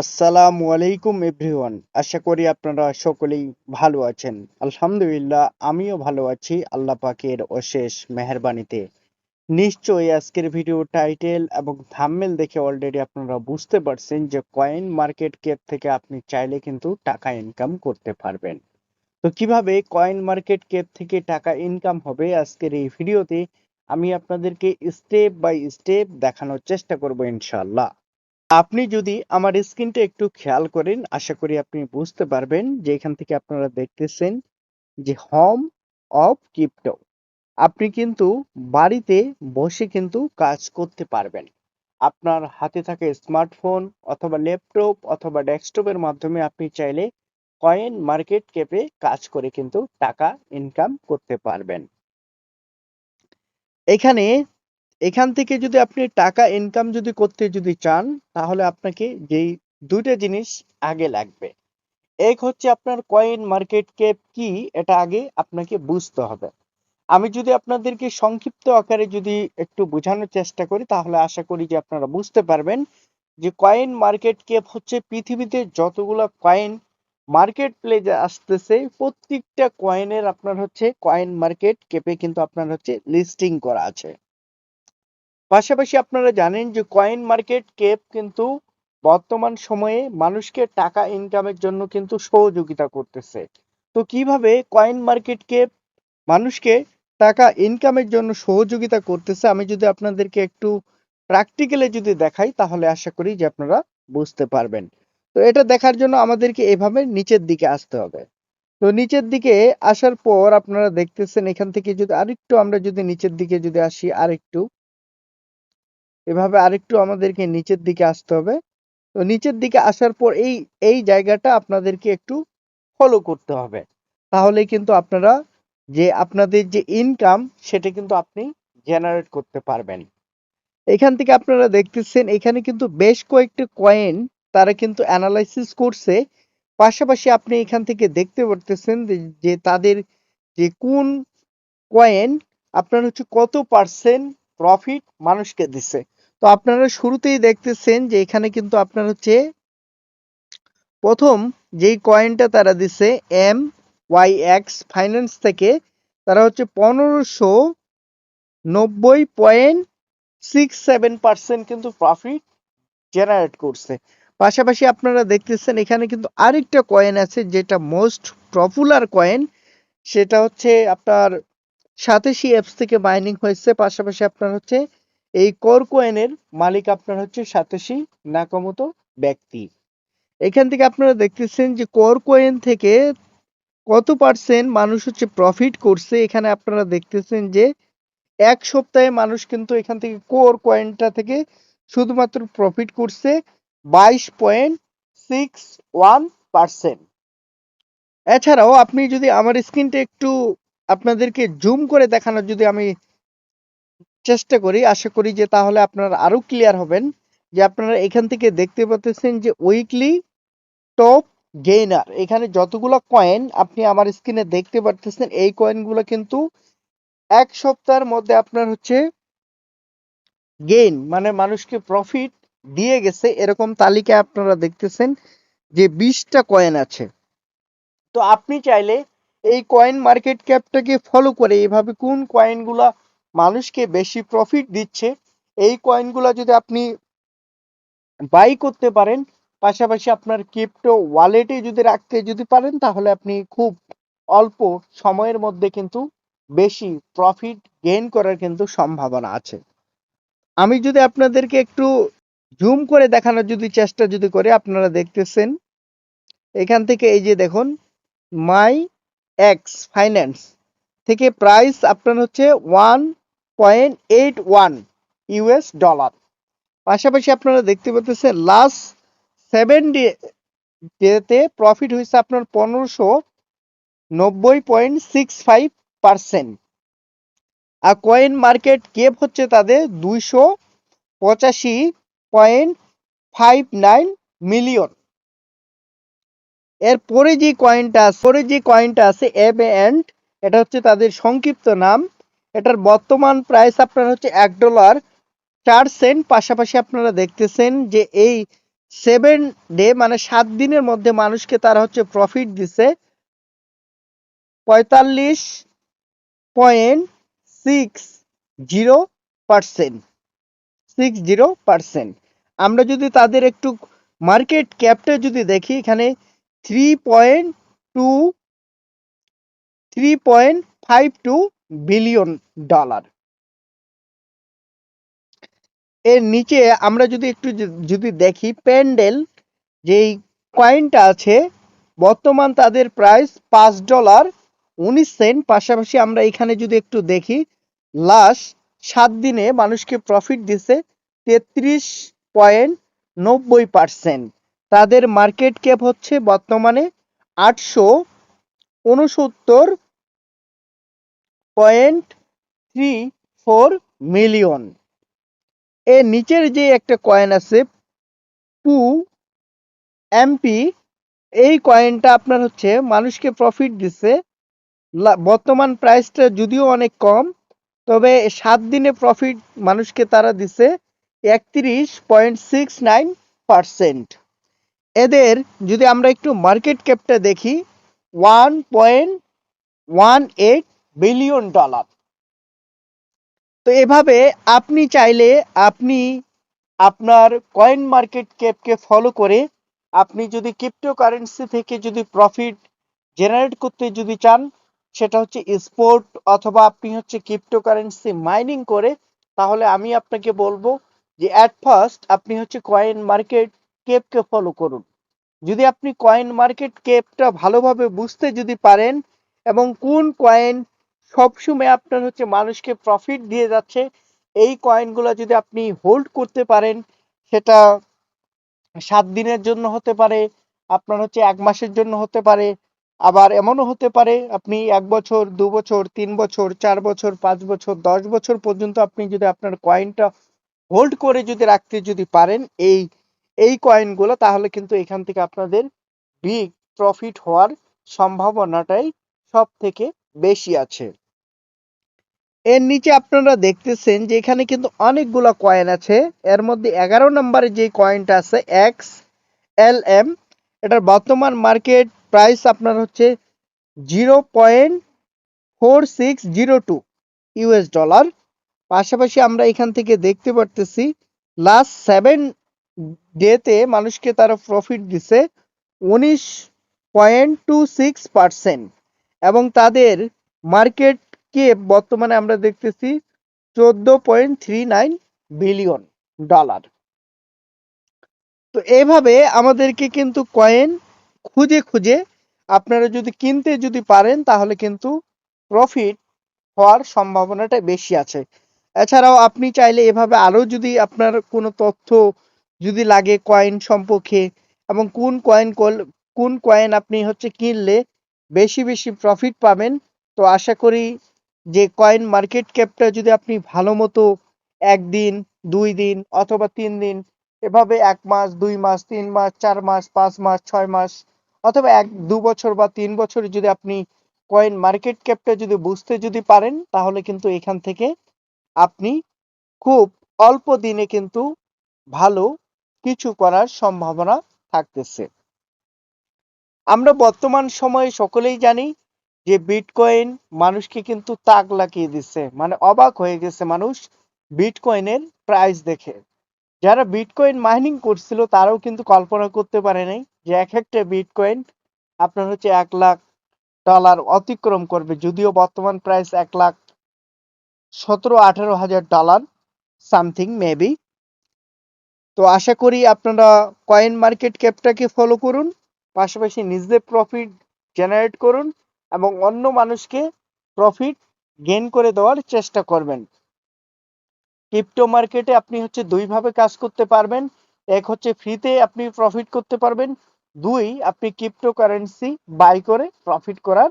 আসসালামু আলাইকুম এভরিওয়ান। আশা করি আপনারা সকলেই ভালো আছেন। আলহামদুলিল্লাহ, আমিও ভালো আছি আল্লাহ পাকের অশেষ মেহেরবানিতে। নিশ্চয়ই আজকের ভিডিও টাইটেল এবং থাম্বনেল দেখে অলরেডি আপনারা বুঝতে পারছেন যে কয়েন মার্কেট ক্যাপ থেকে আপনি চাইলে কিন্তু টাকা ইনকাম করতে পারবেন। তো কীভাবে কয়েন মার্কেট ক্যাপ থেকে টাকা ইনকাম হবে আজকের এই ভিডিওতে আমি আপনাদেরকে স্টেপ বাই স্টেপ দেখানোর চেষ্টা করব ইনশাআল্লাহ। আপনি যদি আমার স্ক্রিনটা একটু খেয়াল করেন, আশা করি আপনি বুঝতে পারবেন যে এখান থেকে আপনারা দেখতেছেন যে হোম অফ ক্রিপ্টো আপনি কিন্তু বাড়িতে বসে কিন্তু কাজ করতে পারবেন। আপনার হাতে থাকা স্মার্টফোন অথবা ল্যাপটপ অথবা ডেস্কটপের মাধ্যমে আপনি চাইলে কয়েন মার্কেট ক্যাপে কাজ করে কিন্তু টাকা ইনকাম করতে পারবেন। এখানে এখান থেকে যদি আপনি টাকা ইনকাম যদি করতে যদি চান, তাহলে আপনাকে যেই দুইটা জিনিস আগে লাগবে। এক হচ্ছে আপনার কয়েন মার্কেট ক্যাপ কি, এটা আগে আপনাকে বুঝতে হবে। আমি যদি আপনাদেরকে সংক্ষিপ্ত আকারে যদি একটু বোঝানোর চেষ্টা করি, তাহলে আশা করি যে আপনারা বুঝতে পারবেন যে কয়েন মার্কেট ক্যাপ হচ্ছে পৃথিবীতে যতগুলো কয়েন মার্কেট প্লেসে আসতেছে, প্রত্যেকটা কয়েনের আপনার হচ্ছে কয়েন মার্কেট ক্যাপে কিন্তু আপনার হচ্ছে লিস্টিং করা আছে। পাশাপাশি আপনারা জানেন যে কয়েন মার্কেট কেপ কিন্তু বর্তমান সময়ে মানুষকে টাকা ইনকামের জন্য কিন্তু সহযোগিতা করতেছে। তো কীভাবে কয়েন মার্কেট কেপ মানুষকে টাকা ইনকামের জন্য সহযোগিতা করতেছে, আমি যদি আপনাদেরকে একটু প্র্যাকটিক্যালে যদি দেখাই, তাহলে আশা করি যে আপনারা বুঝতে পারবেন। তো এটা দেখার জন্য আমাদেরকে এভাবে নিচের দিকে আসতে হবে। তো নিচের দিকে আসার পর আপনারা দেখতেছেন, এখান থেকে যদি আরেকটু আমরা যদি নিচের দিকে যদি আসি, আরেকটু এভাবে আরেকটু আমাদেরকে নিচের দিকে আসতে হবে। তো নিচের দিকে আসার পর এই এই জায়গাটা আপনাদেরকে একটু ফলো করতে হবে। তাহলে কিন্তু আপনারা যে আপনাদের যে ইনকাম সেটা কিন্তু আপনি জেনারেট করতে পারবেন। এখান থেকে আপনারা দেখতেছেন, এখানে কিন্তু বেশ কয়েকটি কয়েন তারা কিন্তু অ্যানালাইসিস করছে। পাশাপাশি আপনি এখান থেকে দেখতে পারতেছেন যে- তাদের যে কোন কয়েন আপনার হচ্ছে কত পার্সেন্ট প্রফিট মানুষকে দিছে। আপনারা শুরুতেই দেখতেছেন যে এখানে কিন্তু আপনার হচ্ছে প্রথম যেই কয়েনটা তারা দিছে এম ওয়াই এক্স ফাইন্যান্স থেকে তারা হচ্ছে পনেরোশো নব্বই পয়েন্ট সিক্স সেভেন পার্সেন্ট কিন্তু প্রফিট জেনারেট করছে। পাশাপাশি আপনারা দেখতেছেন এখানে কিন্তু আরেকটা কয়েন আছে যেটা মোস্ট পপুলার কয়েন সেটা হচ্ছে আপনার সাতাশি অ্যাপস থেকে মাইনিং হয়েছে। পাশাপাশি আপনার হচ্ছে এই কোর কয়েনের মালিক আপনার হচ্ছে সাতাশি নাকামতো ব্যক্তি। এখান থেকে আপনারা দেখতেছেন যে কোর কয়েন থেকে কত পার্সেন্ট মানুষ হচ্ছে প্রফিট করছে, এখানে আপনারা দেখতেছেন যে এক সপ্তাহে মানুষ কিন্তু এখান থেকে কোর কয়েনটা থেকে শুধুমাত্র প্রফিট করছে বাইশ পয়েন্ট সিক্স ওয়ান পার্সেন্ট। এছাড়াও আপনি যদি আমার স্ক্রিনটা একটু আপনাদেরকে জুম করে দেখানোর, যদি আমি চেষ্টা করি, আশা করি যে তাহলে আপনারা আরও ক্লিয়ার হবেন যে আপনারা এখান থেকে দেখতে পাচ্ছেন যে উইকলি টপ গেইনার এখানে যতগুলো কয়েন আপনি আমার স্ক্রিনে দেখতে পারতেছেন এই কয়েনগুলো কিন্তু এক সপ্তাহের মধ্যে আপনার হচ্ছে গেইন মানে মানুষকে প্রফিট দিয়ে গেছে, এরকম তালিকা আপনারা দেখতেছেন যে বিশটা কয়েন আছে। তো আপনি চাইলে এই কয়েন মার্কেট ক্যাপটাকে ফলো করে, এভাবে কোন কয়েনগুলা মানুষকে বেশি প্রফিট দিচ্ছে, এই কয়েনগুলা যদি আপনি বাই করতে পারেন, পাশাপাশি আপনার ক্রিপ্টো ওয়ালেটে যদি রাখতে যদি পারেন, তাহলে আপনি খুব অল্প সময়ের মধ্যে কিন্তু বেশি প্রফিট গেইন করার কিন্তু সম্ভাবনা আছে। আমি যদি আপনাদেরকে একটু জুম করে দেখানোর যদি চেষ্টা যদি করে, আপনারা দেখতেছেন, এখান থেকে এই যে দেখুন মাই এক্স ফাইন্যান্স থেকে প্রাইস আপনার হচ্ছে one point eight one US dollar. পাশাপাশি আপনারা দেখতে পাচ্ছেন লাস্ট সেভেন ডে ডেতে প্রফিট হয়েছে আপনার পনেরোশো নব্বই পয়েন্ট সিক্স ফাইভ পার্সেন্ট। আর কয়েন মার্কেট কেপ হচ্ছে তাদের দুইশো পঁচাশি পয়েন্ট ফাইভ নাইন মিলিয়ন। এর পরে যে কয়েনটা পরে যে কয়েনটা আছে এম এন্ড এটা হচ্ছে তাদের সংক্ষিপ্ত নাম। এটার বর্তমান প্রাইস আপনার হচ্ছে এক ডলার চার সেন্ট পাশাপাশি আপনারা দেখতেছেন যে এই সেভেন ডে মানে সাত দিনের মধ্যে মানুষকে তারা হচ্ছে প্রফিট দিছে পঁয়তাল্লিশ point six zero percent six zero percent আমরা যদি তাদের একটু মার্কেট ক্যাপটা যদি দেখি, এখানে three point two three point five two billion dollar এর নিচে আমরা যদি একটু যদি- দেখি, প্যান্ডেল যেই কয়েনটা আছে, বর্তমান তাদের প্রাইস পাঁচ ডলার উনিশ সেন্ট পাশাপাশি আমরা এখানে যদি একটু দেখি লাস্ট সাত দিনে মানুষকে প্রফিট দিছে তেত্রিশ পয়েন্ট নব্বই পার্সেন্ট তাদের মার্কেট ক্যাপ হচ্ছে বর্তমানে আটশো উনসত্তর পয়েন্ট থ্রি ফোর মিলিয়ন। এর নিচের যে একটা কয়েন আছে পু এমপি এই কয়েনটা আপনার হচ্ছে মানুষকে প্রফিট দিছে বর্তমান প্রাইসটা যদিও অনেক কম, তবে সাত দিনে প্রফিট মানুষকে তারা দিছে একত্রিশ পয়েন্ট সিক্স নাইন পারসেন্ট। এদের যদি আমরা একটু মার্কেট ক্যাপটা দেখি one point one eight billion dollar. তো এভাবে আপনি চাইলে আপনি আপনার কয়েন মার্কেট ক্যাপকে ফলো করে আপনি যদি ক্রিপ্টোকারেন্সি থেকে যদি প্রফিট জেনারেট করতে যদি চান, সেটা হচ্ছে স্পোর্ট অথবা আপনি হচ্ছে ক্রিপ্টোকারেন্সি মাইনিং করে, তাহলে আমি আপনাকে বলব যে অ্যাট ফার্স্ট আপনি হচ্ছে কয়েন মার্কেট কেপকে ফলো করুন। যদি আপনি কয়েন মার্কেট কেপটা ভালোভাবে বুঝতে যদি পারেন এবং কোন কয়েন সবসময় আপনার হচ্ছে মানুষকে প্রফিট দিয়ে যাচ্ছে। এই কয়েনগুলো যদি আপনি হোল্ড করতে পারেন, সেটা সাত দিনের জন্য হতে পারে, আপনার হচ্ছে এক মাসের জন্য হতে পারে, আবার এমনও হতে পারে, আপনি এক বছর, দু বছর, তিন বছর, চার বছর, পাঁচ বছর, দশ বছর পর্যন্ত আপনি যদি আপনার কয়েনটা হোল্ড করে যদি রাখতে যদি পারেন, এই এই কয়েনগুলো তাহলে কিন্তু এখান থেকে আপনাদের বিগ প্রফিট হওয়ার সম্ভাবনাটাই সব থেকে বেশি আছে। এর নিচে আপনারা দেখতেছেন যে এখানে কিন্তু অনেকগুলো কয়েন আছে। এর মধ্যে এগারো নম্বরে যে কয়েনটা আছে এক্স এল এম এটার বর্তমান মার্কেট প্রাইস আপনার হচ্ছে zero point four six zero two US dollar পাশাপাশি আমরা এখান থেকে দেখতে পারতেছি লাস্ট সেভেন ডেতে মানুষকে তারা প্রফিট দিছে উনিশ পয়েন্ট টু সিক্স পার্সেন্ট এবং তাদের মার্কেট কে বর্তমানে আমরা দেখতেছি চোদ্দ point three nine billion dollar. তো এইভাবে আমাদেরকে কিন্তু কয়েন খুঁজে খুঁজে আপনারা যদি কিনতে যদি পারেন তাহলে কিন্তু প্রফিট হওয়ার সম্ভাবনাটা বেশি আছে। এছাড়াও আপনি চাইলে এভাবে আরও যদি আপনার কোনো তথ্য যদি লাগে কয়েন সম্পর্কে এবং কোন কয়েন কোন কয়েন আপনি হচ্ছে কিনলে বেশি বেশি প্রফিট পাবেন, তো আশা করি যে কয়েন মার্কেট ক্যাপটা যদি আপনি ভালো মতো একদিন, দুই দিন অথবা তিন দিন এভাবে এক মাস, দুই মাস, তিন মাস, চার মাস, পাঁচ মাস, ছয় মাস অথবা এক, দু বছর বা তিন বছর যদি আপনি কয়েন মার্কেট ক্যাপটা যদি বুঝতে যদি পারেন, তাহলে কিন্তু এখান থেকে আপনি খুব অল্প দিনে কিন্তু ভালো কিছু করার সম্ভাবনা থাকতেছে। আমরা বর্তমান সময়ে সকলেই জানি যে বিটকয়েন মানুষকে কিন্তু তাক লাগিয়ে দিচ্ছে মানে অবাক হয়ে গেছে মানুষ বিটকয়েনের প্রাইস দেখে। যারা বিটকয়েন মাইনিং করছিল তারাও কিন্তু কল্পনা করতে পারে নাই যে এক একটা বিটকয়েন আপনার হচ্ছে এক লাখ ডলার অতিক্রম করবে, যদিও বর্তমান প্রাইস এক লাখ সতেরো, আঠারো হাজার ডলার সামথিং মেবি তো আশা করি আপনারা কয়েন মার্কেট ক্যাপটাকে ফলো করুন, পাশাপাশি নিজেদের প্রফিট জেনারেট করুন। এবং অন্য মানুষকে প্রফিট গেন করে দেওয়ার চেষ্টা করবেন। ক্রিপ্টো মার্কেটে আপনি হচ্ছে দুইভাবে কাজ করতে পারবেন। এক হচ্ছে ফ্রিতে আপনি প্রফিট করতে পারবেন। দুই, আপনি ক্রিপ্টো কারেন্সি বাই করে প্রফিট করার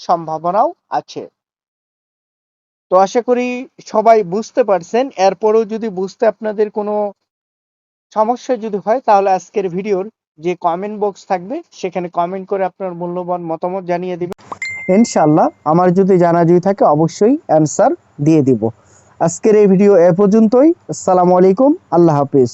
সম্ভাবনাও আছে। তো আশা করি সবাই বুঝতে পারছেন। এরপরেও যদি বুঝতে আপনাদের কোনো সমস্যা যদি হয়, তাহলে আজকের ভিডিওর যে কমেন্ট বক্স থাকবে, সেখানে কমেন্ট করে আপনার মূল্যবান মতামত জানিয়ে দিবেন। ইনশাল্লাহ আমার যদি জানাজুই থাকে অবশ্যই অ্যান্সার দিয়ে দিব। আজকের এই ভিডিও এ পর্যন্তই। আসসালামু আলাইকুম। আল্লাহ হাফিজ।